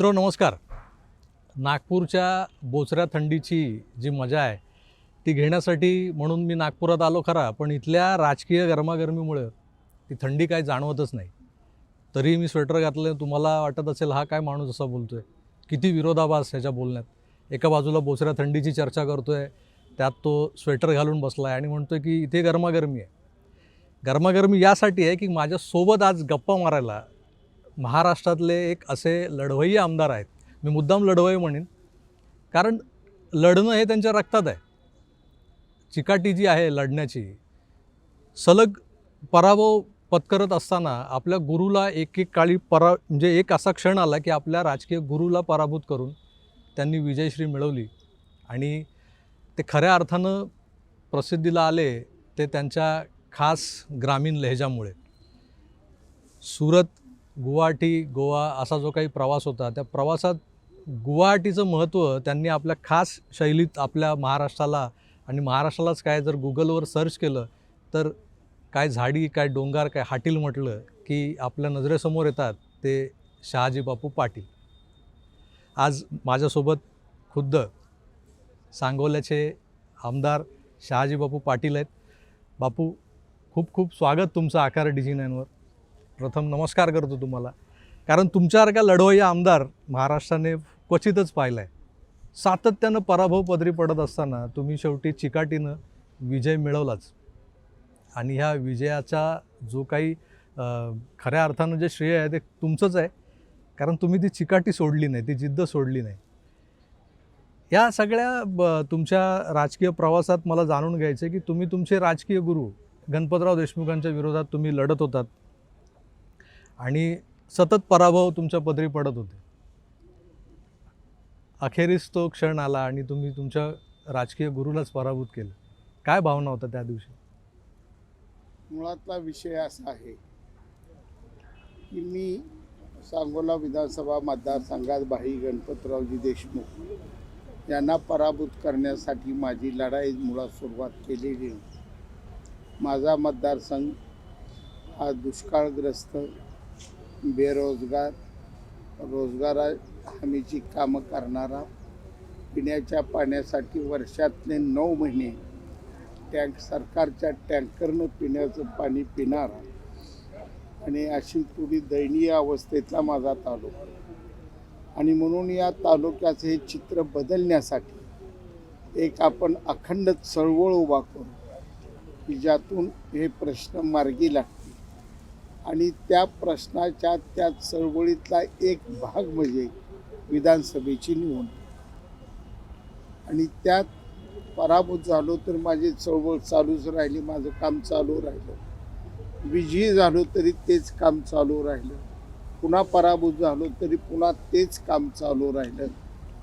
मित्र नमस्कार. नागपूरच्या बोचऱ्या थंडीची जी मजा आहे ती घेण्यासाठी म्हणून मी नागपुरात आलो खरा पण इथल्या राजकीय गरमागरमीमुळे ती थंडी काय जाणवतच नाही. तरी मी स्वेटर घातलं तुम्हाला वाटत असेल हा काय माणूस असा बोलतो आहे किती विरोधाभास ह्याच्या बोलण्यात. एका बाजूला बोचऱ्या थंडीची चर्चा करतो आहे त्यात तो स्वेटर घालून बसला आहे आणि म्हणतो आहे की इथे गरमागरमी आहे. गरमागरमी यासाठी आहे की माझ्यासोबत आज गप्पा मारायला महाराष्ट्रातले एक असे लढवई आमदार आहेत. मी मुद्दाम लढवई म्हणेन. कारण लढणं हे त्यांच्या रक्तात आहे. चिकाटी जी आहे लढण्याची सलग पराभव पत्करत असताना आपल्या गुरुला एक एक काळी परा म्हणजे एक असा क्षण आला की आपल्या राजकीय गुरुला पराभूत करून त्यांनी विजयश्री मिळवली आणि ते खऱ्या अर्थानं प्रसिद्धीला आले ते त्यांच्या खास ग्रामीण लहेजामुळे. सुरत गुवाहाटी गोवा असा जो काही प्रवास होता त्या प्रवासात गुवाहाटीचं महत्त्व त्यांनी आपल्या खास शैलीत आपल्या महाराष्ट्राला आणि महाराष्ट्रालाच काय जर गुगलवर सर्च केलं तर काय झाडी काय डोंगर काय हाटील म्हटलं की आपल्या नजरेसमोर येतात ते शहाजी बापू पाटील. आज माझ्यासोबत खुद्द सांगोल्याचे आमदार शहाजी बापू पाटील आहेत. बापू खूप खूप स्वागत तुमचं आकार डिझी नाईनवर. प्रथम नमस्कार करतो तुम्हाला. कारण तुमच्यासारखा लढवय्या आमदार महाराष्ट्राने क्वचितच पाहिला आहे सातत्यानं पराभव पदरी पडत असताना तुम्ही शेवटी चिकाटीनं विजय मिळवलाच. आणि ह्या विजयाचा जो काही खऱ्या अर्थानं जे श्रेय आहे ते तुमचंच आहे. कारण तुम्ही ती चिकाटी सोडली नाही ती जिद्द सोडली नाही. या सगळ्या ब- तुमच्या राजकीय प्रवासात मला जाणून घ्यायचं आहे की तुम्ही तुमचे राजकीय गुरु गणपतराव देशमुखांच्या विरोधात तुम्ही लढत होतात. आणि सतत पराभव तुमच्या पदरी पडत होते. अखेरीस तो क्षण आला आणि तुम्ही तुमच्या राजकीय गुरुलाच पराभूत केलं. काय भावना होता त्या दिवशी? मुळातला विषय असा आहे की मी सांगोला विधानसभा मतदारसंघात भाई गणपतरावजी देशमुख यांना पराभूत करण्यासाठी माझी लढाई मुळात सुरुवात केलेली माझा मतदारसंघ हा दुष्काळग्रस्त बेरोजगार रोजगार हमीची कामं करणारा पिण्याच्या पाण्यासाठी वर्षातले नऊ महिने टँक सरकारच्या टँकरनं पिण्याचं पाणी पिणार आणि अशी थोडी दयनीय अवस्थेतला माझा तालुका. आणि म्हणून या तालुक्याचं हे चित्र बदलण्यासाठी एक आपण अखंड चळवळ उभा करू की ज्यातून हे प्रश्न मार्गी लागतात आणि त्या प्रश्नाच्या त्या चळवळीतला एक भाग म्हणजे विधानसभेची निवडणूक. आणि त्यात पराभूत झालो तर माझी चळवळ चालूच राहिली माझं काम चालू राहिलं. विजयी झालो तरी तेच काम चालू राहिलं. पुन्हा पराभूत झालो तरी पुन्हा तेच काम चालू राहिलं.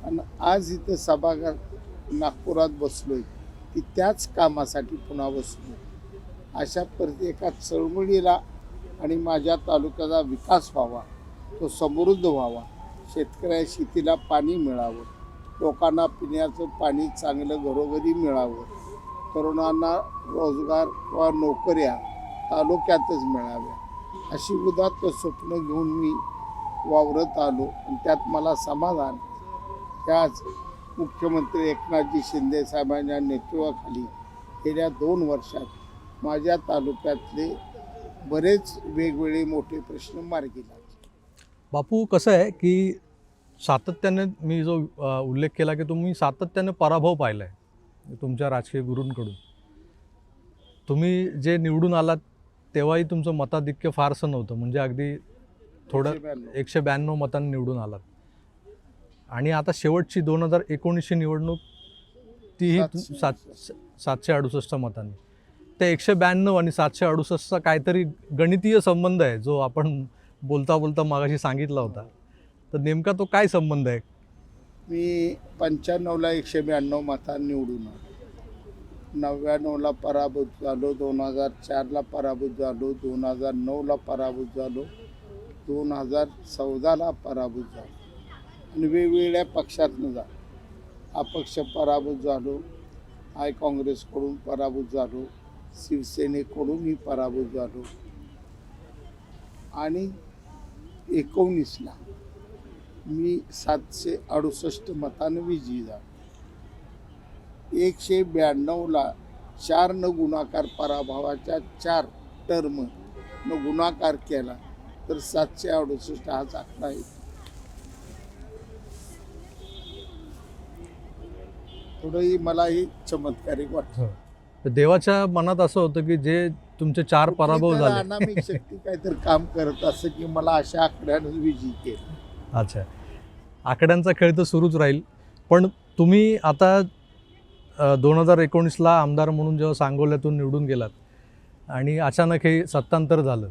आणि आज इथं सभागार नागपुरात बसलोय की त्याच कामासाठी पुन्हा बसलो अशा प्रत्येका चळवळीला आणि माझ्या तालुक्याचा विकास व्हावा तो समृद्ध व्हावा. शेतकऱ्या शेतीला पाणी मिळावं. लोकांना पिण्याचं पाणी चांगलं घरोघरी मिळावं. तरुणांना रोजगार किंवा नोकऱ्या तालुक्यातच मिळाव्या. अशी उदात्त स्वप्न घेऊन मी वावरत आलो आणि त्यात मला समाधान. त्याच मुख्यमंत्री एकनाथजी शिंदे साहेबांच्या नेतृत्वाखाली गेल्या दोन वर्षात माझ्या तालुक्यातले बरेच वेगवेगळे मोठे प्रश्न मार्गी लागले. बापू कसं आहे की सातत्याने मी जो उल्लेख केला की तुम्ही सातत्याने पराभव पाहिला आहे तुमच्या राजकीय गुरूंकडून. तुम्ही जे निवडून आलात तेव्हाही तुमचं मताधिक्य फारसं नव्हतं. म्हणजे अगदी थोडं. एकशे ब्याण्णव. मतांनी निवडून आलात. आणि आता शेवटची दोन हजार एकोणीसची निवडणूक तीही सात सातशे अडुसष्ट मतांनी. त्या एकशे ब्याण्णव आणि सातशे अडुसष्टचा काहीतरी गणितीय संबंध आहे जो आपण बोलता बोलता मागाशी सांगितला होता. तर नेमका तो काय संबंध आहे? मी पंच्याण्णवला एकशे ब्याण्णव मता निवडून नव्याण्णवला पराभूत झालो दोन हजार चारला पराभूत झालो दोन हजार नऊला पराभूत झालो दोन हजार चौदाला पराभूत झालो. आणि वेगवेगळ्या पक्षातनं झालो. अपक्ष पराभूत झालो आय काँग्रेसकडून पराभूत झालो शिवसेनेकडूनही पराभूत झालो. आणि एकोणीसला मी सातशे अडुसष्ट मतानं विजयी झालो. एकशे ब्याण्णवला चार न गुणाकार पराभवाच्या चार टर्म न गुणाकार केला तर सातशे अडुसष्ट हाच आकडा आहे. थोडंही मलाही चमत्कारिक वाटतं. हो. तर देवाच्या मनात असं होतं की जे तुमचे चार पराभव झाले. अनामिक शक्ती काहीतरी काम करत असं की मला अशा आकड्यानं विजयी केलं. अच्छा. आकड्यांचा खेळ तर सुरूच राहील. पण तुम्ही आता दोन हजार एकोणीसला आमदार म्हणून जेव्हा सांगोल्यातून निवडून गेलात आणि अचानक हे सत्तांतर झालं.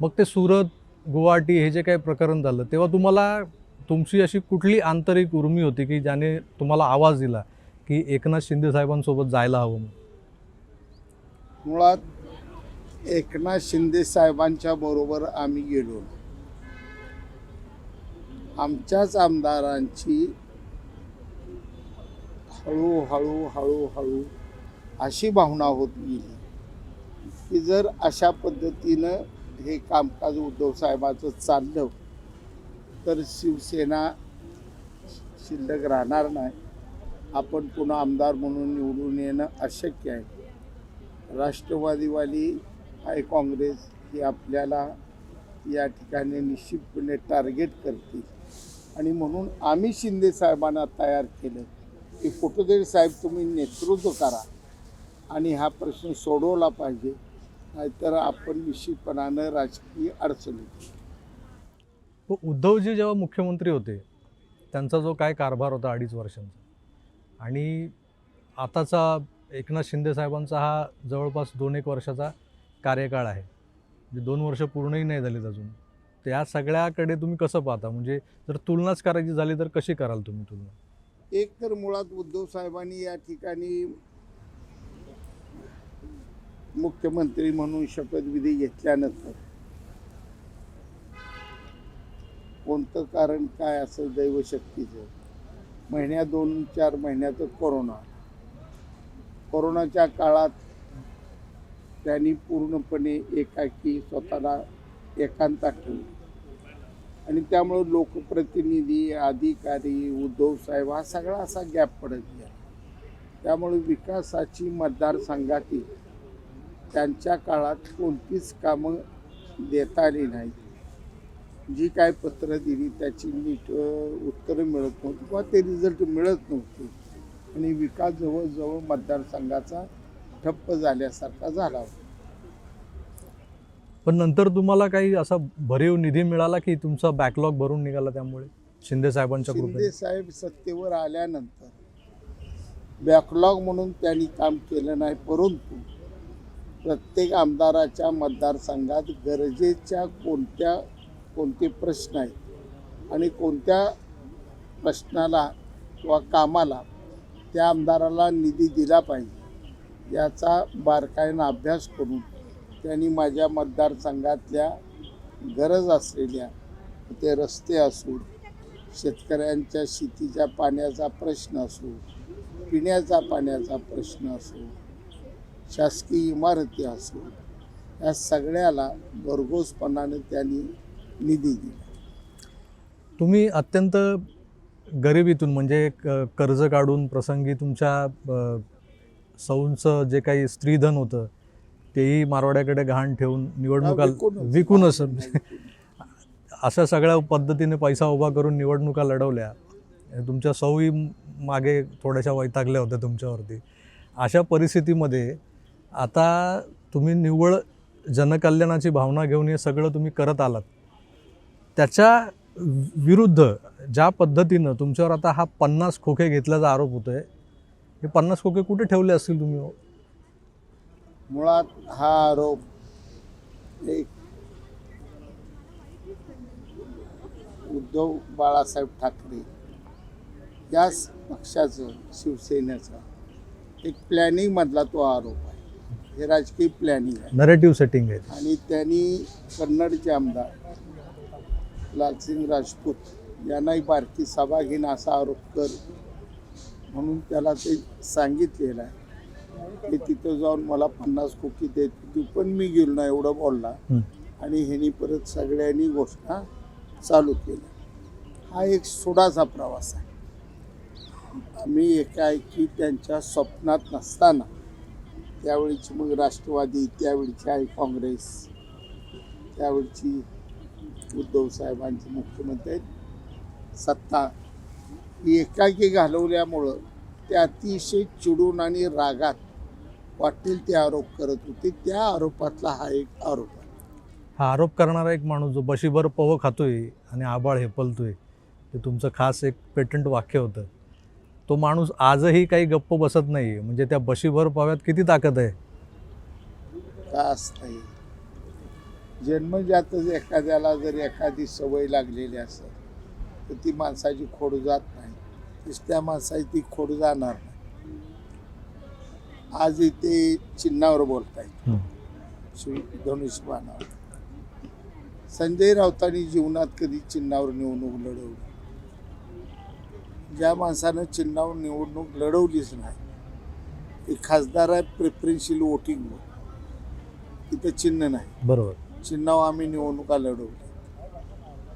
मग ते सुरत गुवाहाटी हे जे काही प्रकरण झालं तेव्हा तुम्हाला तुमची अशी कुठली आंतरिक उर्मी होती की ज्याने तुम्हाला आवाज दिला की एकनाथ शिंदे साहेबांसोबत जायला हवं? मुळात एकनाथ शिंदे साहेबांच्या बरोबर आम्ही गेलो. आमच्याच आमदारांची हळूहळू हळूहळू अशी भावना होत गेली की जर अशा पद्धतीनं हे कामकाज उद्धव साहेबाचं चाललं तर शिवसेना शिल्लक राहणार नाही. आपण पुन्हा आमदार म्हणून निवडून येणं अशक्य आहे. राष्ट्रवादीवाली आहे काँग्रेस ही आपल्याला या ठिकाणी निश्चितपणे टार्गेट करतील. आणि म्हणून आम्ही शिंदे साहेबांना तयार केलं. की कुठेतरी साहेब तुम्ही नेतृत्व करा. आणि हा प्रश्न सोडवला पाहिजे. नाहीतर आपण निश्चितपणानं राजकीय अडचणीत उद्धवजी जेव्हा मुख्यमंत्री होते त्यांचा जो काय कारभार होता अडीच वर्षांचा. आणि आताचा एकनाथ शिंदे साहेबांचा हा जवळपास दोन एक वर्षाचा कार्यकाळ आहे. म्हणजे दोन वर्ष पूर्णही नाही झालीत अजून. त्या सगळ्याकडे तुम्ही कसं पाहता? म्हणजे जर तुलनाच करायची झाली तर कशी कराल तुम्ही तुलना? एक तर मुळात उद्धव साहेबांनी या ठिकाणी मुख्यमंत्री म्हणून शपथविधी घेतल्यानंतर कोणतं कारण काय असं दैवशक्तीचं? महिन्या दोन चार महिन्याचं कोरोना. कोरोनाच्या काळात त्यांनी पूर्णपणे एकाकी स्वतःला एकांतात ठेवलं. आणि त्यामुळं लोकप्रतिनिधी अधिकारी उद्धव साहेब हा सगळा असा गॅप पडत गेला. त्यामुळे विकासाची मतदारसंघातील त्यांच्या काळात कोणतीच कामं देता आली नाहीत. जी काय पत्रं दिली त्याची नीट उत्तरं मिळत नव्हती किंवा ते रिझल्ट मिळत नव्हते. आणि विकास जवळजवळ मतदारसंघाचा ठप्प झाल्यासारखा झाला होता. पण नंतर तुम्हाला काही असा भरीव निधी मिळाला की तुमचा बॅकलॉग भरून निघाला त्यामुळे? शिंदे साहेबांच्या शिंदे साहेब सत्तेवर आल्यानंतर बॅकलॉग म्हणून त्यांनी काम केलं नाही परंतु प्रत्येक आमदाराच्या मतदारसंघात गरजेच्या कोणत्या कोणते प्रश्न आहेत आणि कोणत्या प्रश्नाला किंवा कामाला त्या आमदाराला निधी दिला पाहिजे. याचा बारकाईनं अभ्यास करून त्यांनी माझ्या मतदारसंघातल्या गरज असलेल्या ते रस्ते असो शेतकऱ्यांच्या शेतीच्या पाण्याचा प्रश्न असो पिण्याचा पाण्याचा प्रश्न असो शासकीय इमारती असो या सगळ्याला भरघोसपणाने त्यांनी निधी दिला. तुम्ही अत्यंत गरिबीतून म्हणजे क- कर्ज काढून प्रसंगी तुमच्या सौंचं जे काही स्त्रीधन होतं तेही मारवाड्याकडे घाण ठेवून निवडणुका विकूनच. विकूनच. अशा सगळ्या पद्धतीने पैसा उभा करून निवडणुका लढवल्या. तुमच्या सौही मागे थोड्याशा वैतागल्या होत्या तुमच्यावरती. अशा परिस्थितीमध्ये आता तुम्ही निव्वळ जनकल्याणाची भावना घेऊन हे सगळं तुम्ही करत आलात. त्याच्या विरुद्ध ज्या पद्धतीनं तुमच्यावर आता हा पन्नास खोके घेतल्याचा आरोप होतोय हे पन्नास खोके कुठे ठेवले असतील तुम्ही? हो? मुळात हा आरोप एक उद्धव बाळासाहेब ठाकरे याच पक्षाचं शिवसेनेचा एक प्लॅनिंग मधला तो आरोप आहे. हे राजकीय प्लॅनिंग आहे. नरेटिव्ह सेटिंग आहे. आणि त्यांनी कन्नडचे आमदार लालसिंग राजपूत यांनाही बारकी सभा घेईन असा आरोप कर म्हणून त्याला ते सांगितलेलं आहे. की तिथं जाऊन मला पन्नास कोटी देत होती पण मी गेलो ना एवढं बोलला. आणि ह्यांनी परत सगळ्यांनी घोषणा चालू केल्या. हा एक सुडाचा प्रवास आहे. आम्ही एकाएकी त्यांच्या स्वप्नात नसताना त्यावेळीची मग राष्ट्रवादी त्यावेळीची आहे काँग्रेस त्यावेळची उद्धव साहेबांचे मुख्यमंत्री आहेत. सत्ता ही एकाकी घालवल्यामुळं ते अतिशय चिडून आणि रागात वाटेल ते आरोप करत होते. त्या आरोपातला हा एक आरोप आहे. हा आरोप करणारा एक माणूस जो बशीभर पव खातोय आणि आबाळ हेपलतोय ते तुमचं खास एक पेटंट वाक्य होतं. तो माणूस आजही काही गप्प बसत नाही म्हणजे त्या बशीभर पव्यात किती ताकद आहे? तास नाही जन्मजातच एखाद्याला जर एखादी सवय लागलेली असेल तर ती माणसाची खोड जात नाही. तशी त्या माणसाची ती खोड जाणार नाही. आज इथे चिन्हावर बोलतायत हं. शिव धनुष्यबाणावर संजय राऊतांनी जीवनात कधी चिन्हावर निवडणूक लढवली? ज्या माणसानं चिन्हावर निवडणूक लढवलीच नाही ते खासदार आहे प्रेफरन्शियल वोटिंग तिथं चिन्ह नाही. बरोबर. चिन्हावर आम्ही निवडणुका लढवल्या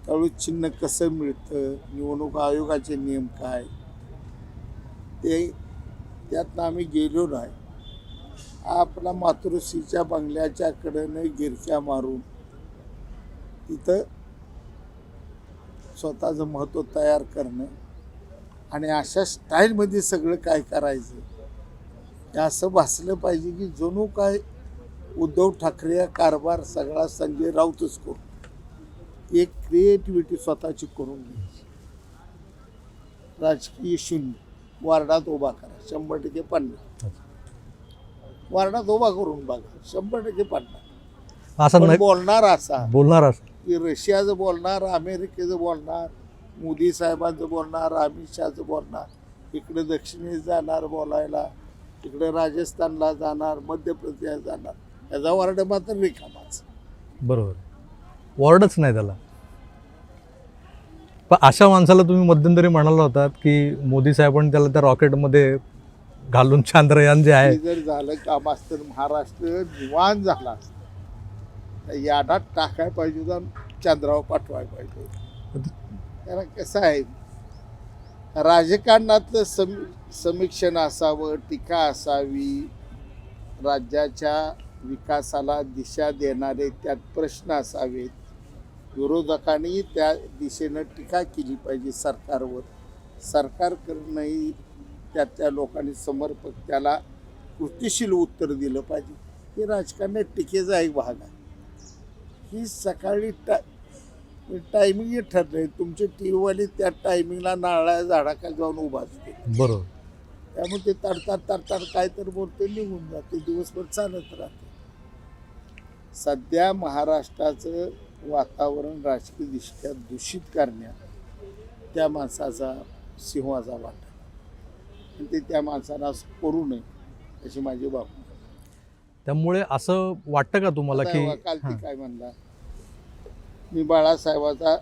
त्यावेळी चिन्ह कसं मिळतं निवडणूक आयोगाचे नियम काय? ते त्यातनं आम्ही गेलो नाही. आपला मातृश्रीच्या बंगल्याच्या कडेनं गिरक्या मारून तिथं स्वतःचं महत्त्व तयार करणं आणि अशा स्टाईलमध्ये सगळं काय करायचं? हे असं भासलं पाहिजे की जणू काय उद्धव ठाकरे कारभार सगळा संजय राऊतच करू. एक क्रिएटिव्हिटी स्वतःची करून घ्यायची. राजकीय शून्य वार्डात उभा करा शंभर टक्के पन्नास वार्डात उभा करून बघा शंभर टक्के पन्नास असं बोलणार असा. बोलणार असं. की रशियाचं बोलणार अमेरिकेचं बोलणार मोदी साहेबांचं बोलणार अमित शहाचं बोलणार इकडे दक्षिणेत जाणार बोलायला इकडे राजस्थानला जाणार मध्य प्रदेश जाणार. याचा वार्ड मात्र रिकामाच. बरोबर. वॉर्डच नाही त्याला. पण अशा माणसाला तुम्ही मध्यंतरी म्हणाला होतात की मोदी साहेबांनी त्याला त्या रॉकेटमध्ये घालून चांद्रयान जे आहे. जर झालं काम असतं तर महाराष्ट्र निवांत झाला असता. याडात टाकाय पाहिजे होता चंद्रावर पाठवायला पाहिजे होतं. कारण कसं आहे? राजकारणातलं सम समीक्षण असावं टीका असावी राज्याच्या विकासाला दिशा देणारे त्यात प्रश्न असावेत. विरोधकांनी त्या दिशेनं टीका केली पाहिजे सरकारवर. सरकार करणंही त्या त्या लोकांनी समर्पक त्याला कृतीशील उत्तर दिलं पाहिजे. हे राजकारणात टीकेचा एक भाग आहे. ही सकाळी टा टायमिंग ठरले तुमचे टी व्हीवाले त्या टायमिंगला नारळा झाडाखा जाऊन उभा असते बरोबर. त्यामुळे ते तडताड तडताड काय तर बोलते निघून जाते दिवसभर चालत राहते सध्या महाराष्ट्राचं वातावरण राजकीय दृष्ट्या दूषित करण्यात त्या माणसाचा सिंहाचा वाटा आणि ते त्या माणसाला करू नये अशी माझी बाब. त्यामुळे असं वाटतं का तुम्हाला की काल. ती काय म्हणला? मी बाळासाहेबाचा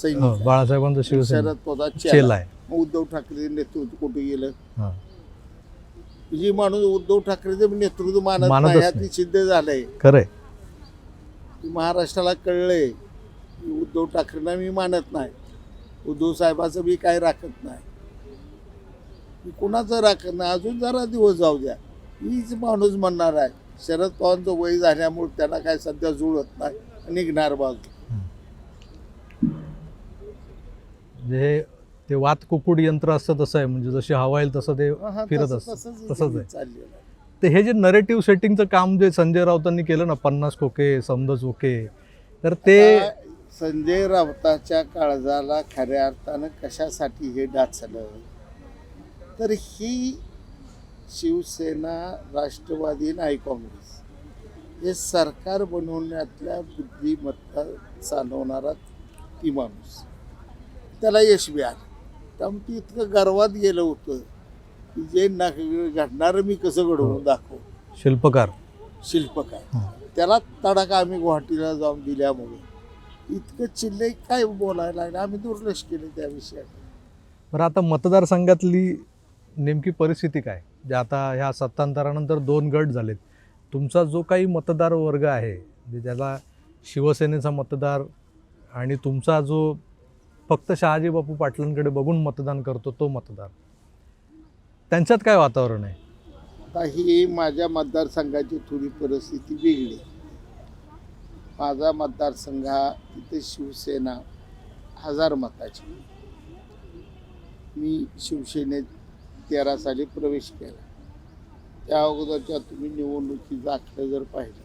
सैनिक आहे. बाळासाहेबांचा शिवसेना शरद पवार चेला आहे. मग उद्धव ठाकरे नेतृत्व कुठे गेलं? हां. जी माणूस उद्धव ठाकरेचं नेतृत्व मानत मानतच नाही सिद्ध झालंय. खरंय. की महाराष्ट्राला कळलंय की उद्धव ठाकरेंना मी मानत नाही. उद्धव साहेबाचं मी काय राखत नाही. मी कुणाचं राखत नाही? अजून जरा दिवस जाऊ द्या. हीच माणूस म्हणणार आहे. शरद पवारांचं वय झाल्यामुळे त्यांना काय सध्या जुळत नाही निघणार बाजू. म्हणजे ते वात कुकुड यंत्र असतं तसं आहे. म्हणजे जशी हवा येईल तसं ते फिरत असतं. तसंच तसंच आहे. चाललेलं आहे. तर हे जे नरेटिव्ह सेटिंगचं काम जे संजय राऊतांनी केलं ना पन्नास खोके समजा ओके तर ते संजय राऊताच्या काळजाला खऱ्या अर्थानं कशासाठी हे डाचलं? तर ही शिवसेना राष्ट्रवादी आणि काँग्रेस हे सरकार बनवण्यातल्या बुद्धिमत्ता चालवणारा ती माणूस. त्याला यश मिळालं. त्यामुळे ती इतकं गर्वात गेलं होतं. जे ना घडणारं मी कसं घडवून दाखव? शिल्पकार. शिल्पकार. हां. त्याला तडाखा आम्ही गुवाहाटीला जाऊन दिल्यामुळे इतकं चिल्ले काय बोलायला लागलं? आम्ही दुर्लक्ष केले त्या विषयात बरं आता मतदारसंघातली नेमकी परिस्थिती काय? जे आता ह्या सत्तांतरानंतर दोन गट झालेत. तुमचा जो काही मतदार वर्ग आहे म्हणजे ज्याला शिवसेनेचा मतदार आणि तुमचा जो फक्त शहाजी बापू पाटलांकडे बघून मतदान करतो तो मतदार. त्यांच्यात काय वातावरण आहे? आता ही माझ्या मतदारसंघाची थोडी परिस्थिती वेगळी. माझा मतदारसंघ हा तिथे शिवसेना हजार मताची. मी शिवसेनेत तेरा साली प्रवेश केला. त्या अगोदरच्या तुम्ही निवडणुकीचा आकडे जर पाहिलं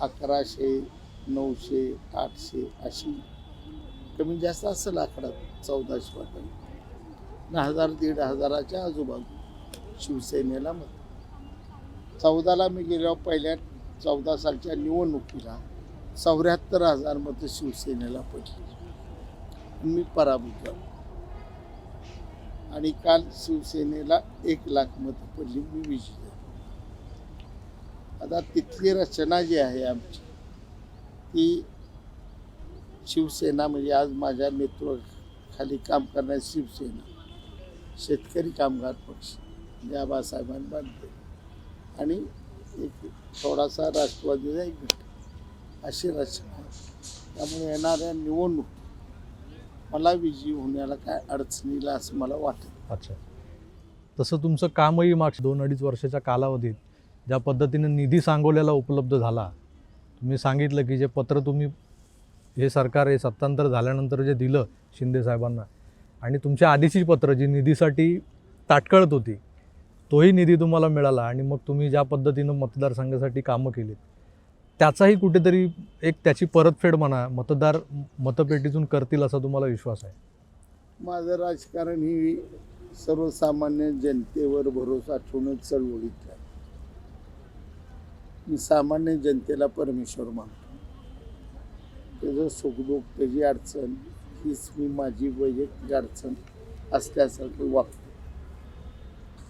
अकराशे नऊशे आठशे अशी कमी जास्त असेल आकडा चौदाशे वाटायला. हजार दीड हजाराच्या आजूबाजू शिवसेनेला मत. चौदाला मी गेलो पहिल्या चौदा सालच्या निवडणुकीला चौऱ्याहत्तर हजार मतं शिवसेनेला पडली. मी पराभूत झालो. आणि काल शिवसेनेला एक लाख मतं पडली मी विजयी आता तिथली रचना जी आहे आमची ती शिवसेना म्हणजे आज माझ्या नेतृत्वाखाली काम करणारी शिवसेना शेतकरी कामगार पक्ष जे आबासाहेबांनी बांधले. आणि एक थोडासा राष्ट्रवादीचा एक गट अशी रचना. आहे त्यामुळे येणाऱ्या निवडणूक मला विजयी होण्याला काय अडचणीला असं मला वाटत. अच्छा. तसं तुमचं कामही मागच्या दोन अडीच वर्षाच्या कालावधीत ज्या पद्धतीने निधी सांगोल्याला उपलब्ध झाला तुम्ही सांगितलं की जे पत्र तुम्ही हे सरकार हे सत्तांतर झाल्यानंतर जे दिलं शिंदे साहेबांना आणि तुमच्या आधीची पत्र जी निधीसाठी ताटकळत होती तोही निधी तुम्हाला मिळाला आणि मग तुम्ही ज्या पद्धतीनं मतदारसंघासाठी कामं केलीत त्याचाही कुठेतरी एक त्याची परतफेड म्हणा मतदार मतपेटीतून करतील असा तुम्हाला विश्वास आहे? माझं राजकारण ही सर्वसामान्य जनतेवर भरोसा ठेवणं चळवळीत आहे. मी सामान्य जनतेला परमेश्वर मानतो. त्याचं सुखदुःख त्याची अडचण हीच मी माझी वैयक्तिक अडचण असल्यासारखं वागतो.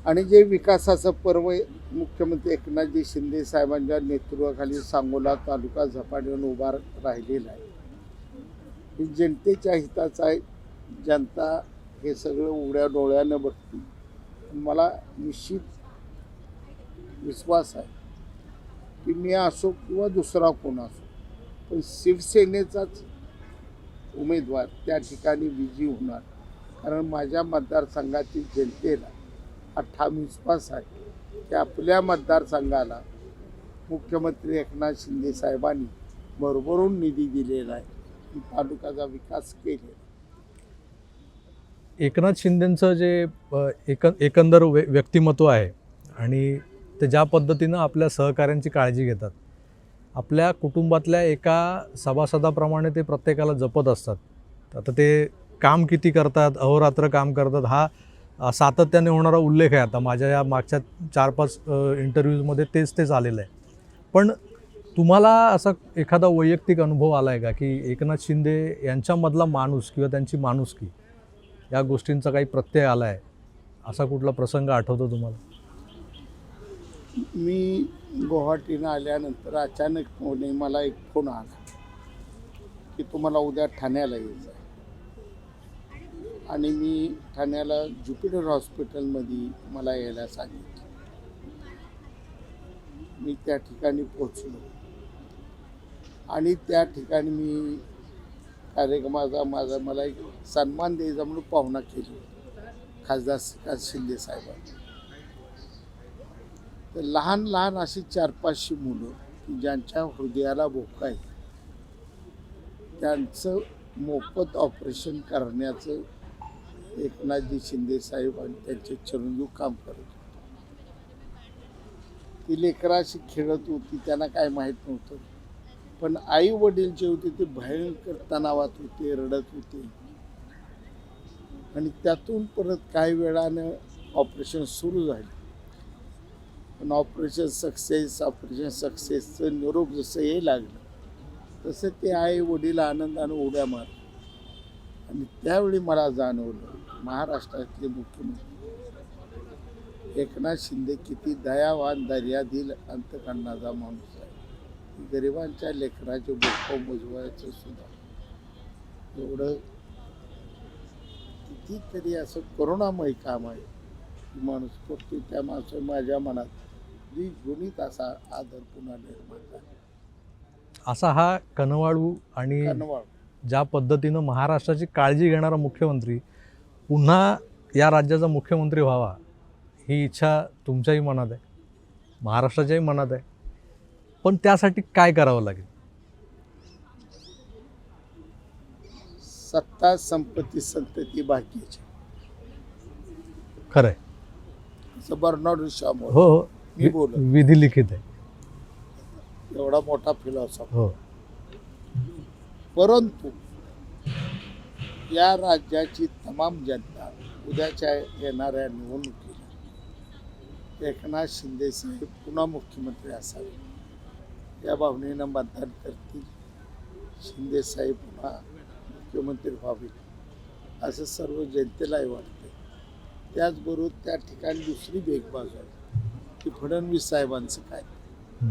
आणि जे विकासाचं पर्व मुख्यमंत्री एकनाथजी शिंदे साहेबांच्या नेतृत्वाखाली सांगोला तालुका झपाट्यावर उभा राहिलेला आहे. ही जनतेच्या हिताचं आहे. जनता हे सगळं उघड्या डोळ्यानं बघते. मला निश्चित विश्वास आहे की मी असो किंवा दुसरा कोण असो पण शिवसेनेचाच उमेदवार त्या ठिकाणी विजयी होणार. कारण माझ्या मतदारसंघातील जनतेला हा ठाम विश्वास आहे. की आपल्या मतदारसंघाला मुख्यमंत्री एकनाथ शिंदे साहेबांनी भरभरून निधी दिलेला आहे. तालुक्याचा विकास केलेला आहे. एकनाथ शिंदेंचं जे एक एकंदर व्य व्यक्तिमत्व आहे आणि ते ज्या पद्धतीनं आपल्या सहकाऱ्यांची काळजी घेतात आपल्या कुटुंबातल्या एका सभासदाप्रमाणे ते प्रत्येकाला जपत असतात. आता ते काम किती करतात अहोरात्र काम करतात हा सातत्याने होणारा उल्लेख आहे आता. माझ्या या मागच्या चार पाच इंटरव्ह्यूजमध्ये तेच तेच आलेलं आहे. पण तुम्हाला असा एखादा वैयक्तिक अनुभव आला आहे का की एकनाथ शिंदे यांच्यामधला माणूस किंवा त्यांची माणुसकी या गोष्टींचा काही प्रत्यय आला आहे असा कुठला प्रसंग आठवतो तुम्हाला? मी गुवाहाटीनं आल्यानंतर अचानक फोन मला एक फोन आला की तुम्हाला उद्या ठाण्याला यायचं आहे आणि मी ठाण्याला ज्युपिटर हॉस्पिटलमध्ये मला यायला सांगितलं. मी त्या ठिकाणी पोचलो आणि त्या ठिकाणी मी कार्यक्रमाचा माझा मला एक सन्मान द्यायचा म्हणून पाहुणा केली. खासदार श्रीकांत शिंदे साहेबांनी. तर लहान लहान अशी चार पाचशे मुलं की ज्यांच्या हृदयाला भोका आहे त्यांचं मोफत ऑपरेशन करण्याचं एकनाथजी शिंदे साहेब आणि त्यांचे चिरंजीव काम करत होते. ती लेकराशी खेळत होती त्यांना काय माहीत नव्हतं. पण आई वडील जे होते ते भयंकर तणावात होते रडत होते. आणि त्यातून परत काही वेळानं ऑपरेशन सुरू झाले. पण ऑपरेशन सक्सेस ऑपरेशन सक्सेसचं निरोप जसं हे लागलं तसं ते आई वडील आनंदानं उड्या मार आणि त्यावेळी मला जाणवलं महाराष्ट्रातले मुख्यमंत्री एकनाथ शिंदे किती दयावान दर्यादिल अंतकरणाचा माणूस आहे गरिबांच्या लेखनाचे बोकाव मोजवायचं सुद्धा. एवढं कितीतरी असं करुणामय काम आहे. माणूस करतो त्या माणसं माझ्या मनात द्विगुणित असा आदर पुन्हा निर्माण झाला. असा हा कनवाळू आणि ज्या पद्धतीनं महाराष्ट्राची काळजी घेणारा मुख्यमंत्री पुन्हा या राज्याचा मुख्यमंत्री व्हावा ही इच्छा तुमच्याही मनात आहे महाराष्ट्राच्याही मनात आहे. पण त्यासाठी काय करावं लागेल? सत्ता संपत्ती संतती बाकीची. खरं आहे असं बर्नार्ड शामोर हो हो. मी बोलत. विधी लिखित आहे. एवढा मोठा फिलॉसॉफर हो. परंतु या राज्याची तमाम जनता उद्याच्या येणाऱ्या निवडणुकीला एकनाथ शिंदे साहेब पुन्हा मुख्यमंत्री असावे. या भावनेनं मतदान करतील. शिंदे साहेब पुन्हा मुख्यमंत्री व्हावे असं सर्व जनतेलाही वाटते त्याचबरोबर त्या ठिकाणी दुसरी बेग बाजू आहे. की फडणवीस साहेबांचं काय? हं.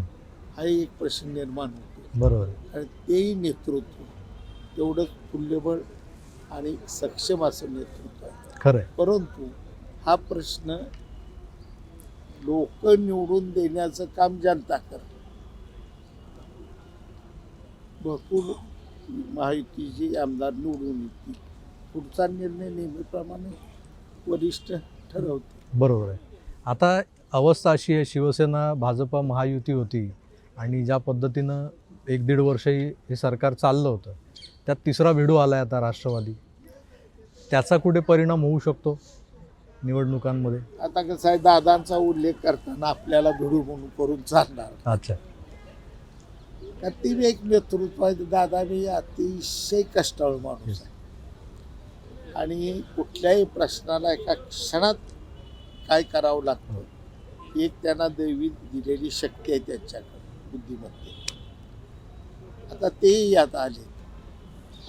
हाही एक प्रश्न निर्माण होतो बरोबर आहे. आणि तेही नेतृत्व तेवढंच तुल्यबळ आणि सक्षम असं नेतृत्व आहे. खरं परंतु हा प्रश्न लोक निवडून देण्याचं काम जनता करते. भरपूर महायुतीची आमदार निवडून येतील पुढचा निर्णय नेहमीप्रमाणे वरिष्ठ ठरवते बरोबर आहे. आता अवस्था अशी आहे शिवसेना भाजपा महायुती होती आणि ज्या पद्धतीनं एक दीड वर्षही हे सरकार चाललं होतं त्यात तिसरा भिडू आला आहे आता राष्ट्रवादी. त्याचा कुठे परिणाम होऊ शकतो निवडणुकांमध्ये? आता कसं आहे दादांचा उल्लेख करताना आपल्याला भिडू म्हणून करून चालणार. अच्छा. कारण ती एक नेतृत्व आहे दादा बी अतिशय कष्टाळू माणूस आहे. आणि कुठल्याही प्रश्नाला एका क्षणात काय करावं लागतं? एक त्यांना दैवी दिलेली शक्ती आहे त्यांच्याकडे बुद्धिमत्ते आता तेही यात आले.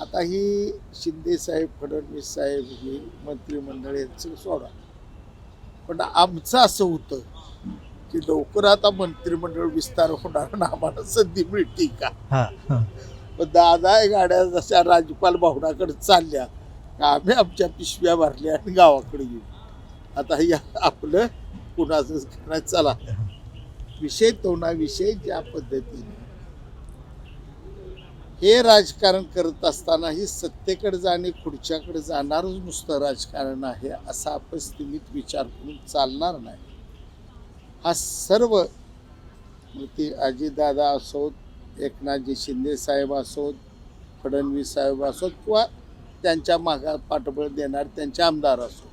आता ही शिंदे साहेब फडणवीस साहेब ही मंत्रिमंडळ यांचं सोडा. पण आमचं असं होतं की लवकर आता मंत्रिमंडळ विस्तार होणार आणि आम्हाला संधी मिळते का? हां हां. पण दादा गाड्या जशा राज्यपाल भवनाकडे चालल्या आम्ही आमच्या पिशव्या भरल्या आणि गावाकडे गेलो. आता या आपलं कुणाचं करायचं चला. विषय तोंडाविषयी विषय ज्या पद्धतीने. हे राजकारण करत असताना ही सत्तेकडे जाणे खुर्च्याकडे जाणारच नुसतं राजकारण आहे असा आपण स्थितीत विचार करून चालणार नाही. हा सर्व मग ते अजितदादा असोत एकनाथजी शिंदे साहेब असोत फडणवीस साहेब असोत किंवा त्यांच्या मागा पाठबळ देणार त्यांचे आमदार असोत.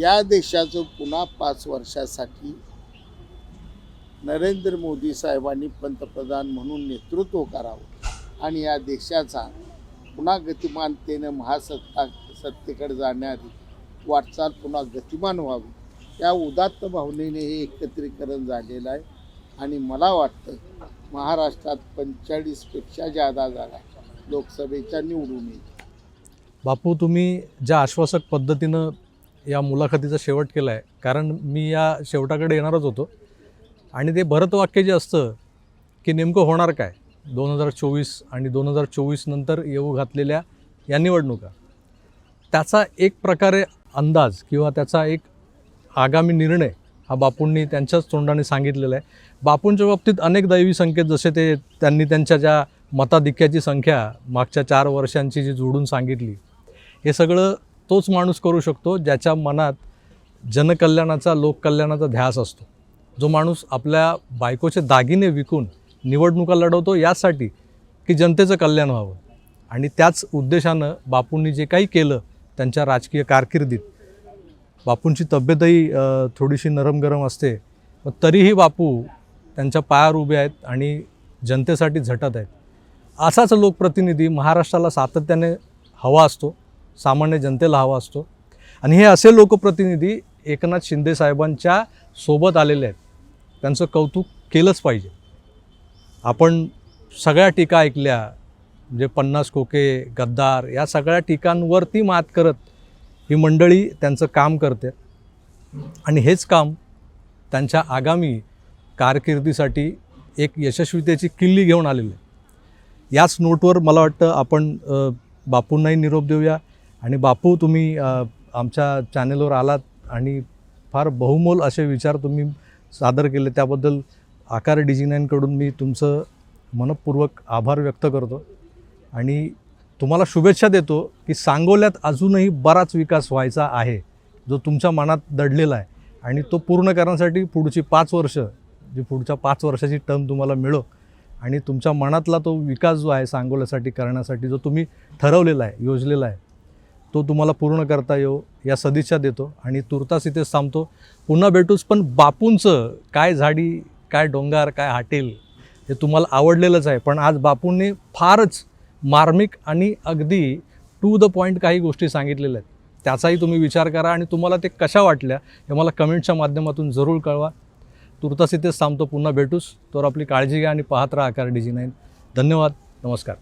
या देशाचं पुन्हा पाच वर्षासाठी नरेंद्र मोदी साहेबांनी पंतप्रधान म्हणून नेतृत्व करावं आणि या देशाचा पुन्हा गतिमानतेनं महासत्ता सत्तेकडे जाण्याआधी वाटचाल पुन्हा गतिमान व्हावी. या उदात्त भावनेने हे एकत्रीकरण झालेलं आहे आणि मला वाटतं महाराष्ट्रात पंचेचाळीसपेक्षा जादा जागा लोकसभेच्या निवडून येईल बापू तुम्ही ज्या आश्वासक पद्धतीनं या मुलाखतीचा शेवट केला आहे कारण मी या शेवटाकडे येणारच होतो. आणि ते भरतवाक्य जे असतं की नेमकं होणार काय? दोन हजार चोवीस आणि दोन हजार चोवीस नंतर येऊ घातलेल्या या निवडणुका. त्याचा एक प्रकारे अंदाज किंवा त्याचा एक आगामी निर्णय हा बापूंनी त्यांच्याच तोंडाने सांगितलेला आहे. बापूंच्या बाबतीत अनेक दैवी संकेत जसे ते त्यांनी त्यांच्या ज्या मताधिक्याची संख्या मागच्या चार वर्षांची जी जोडून सांगितली हे सगळं तोच माणूस करू शकतो ज्याच्या मनात जनकल्याणाचा लोककल्याणाचा ध्यास असतो. जो माणूस आपल्या बायकोचे दागिने विकून निवडणुका लढवतो यासाठी की जनतेचं कल्याण व्हावं. आणि त्याच उद्देशानं बापूंनी जे काही केलं त्यांच्या राजकीय कारकिर्दीत बापूंची तब्येतही थोडीशी नरम गरम असते पण तरीही बापू त्यांच्या पायावर उभे आहेत आणि जनतेसाठी झटत आहेत. असाच लोकप्रतिनिधी महाराष्ट्राला सातत्याने हवा असतो. सामान्य जनतेला हवा असतो. आणि हे असे लोकप्रतिनिधी एकनाथ शिंदे साहेबांच्या सोबत आलेले आहेत. त्यांचं कौतुक केलंच पाहिजे. आपण सगळ्या टीका ऐकल्या म्हणजे पन्नास कोके गद्दार या सगळ्या टीकांवरती मात करत ही मंडळी त्यांचं काम करते. आणि हेच काम त्यांच्या आगामी कारकिर्दीसाठी एक यशस्वीतेची किल्ली घेऊन आलेली. आहे याच नोटवर मला वाटतं आपण बापूंनाही निरोप देऊया. आणि बापू तुम्ही आमच्या चॅनेलवर आलात आणि फार बहुमोल असे विचार तुम्ही सादर केले. त्याबद्दल आकार डिजी नाईनकडून मी तुमचं मनपूर्वक आभार व्यक्त करतो. आणि तुम्हाला शुभेच्छा देतो की सांगोल्यात अजूनही बराच विकास व्हायचा आहे जो तुमच्या मनात दडलेला आहे. आणि तो पूर्ण करण्यासाठी पुढची पाच वर्ष जी पुढच्या पाच वर्षाची टर्म तुम्हाला मिळो. आणि तुमच्या मनातला तो विकास जो आहे सांगोल्यासाठी करण्यासाठी जो तुम्ही ठरवलेला आहे योजलेला आहे तो तुम्हाला पूर्ण करता येऊ या सदिच्छा देतो आणि तुर्तास इथेच थांबतो. पुन्हा भेटूच पण बापूंचं काय झाडी काय डोंगर काय हाटेल हे तुम्हाला आवडलेलंच आहे. पण आज बापूंनी फारच मार्मिक आणि अगदी टू द पॉईंट काही गोष्टी सांगितलेल्या आहेत. त्याचाही तुम्ही विचार करा आणि तुम्हाला ते कशा वाटल्या हे मला कमेंटच्या माध्यमातून जरूर कळवा. तुर्तास इथेच थांबतो पुन्हा भेटूच. तर आपली काळजी घ्या आणि पाहत राहा आकार डी जी नाईन धन्यवाद. नमस्कार.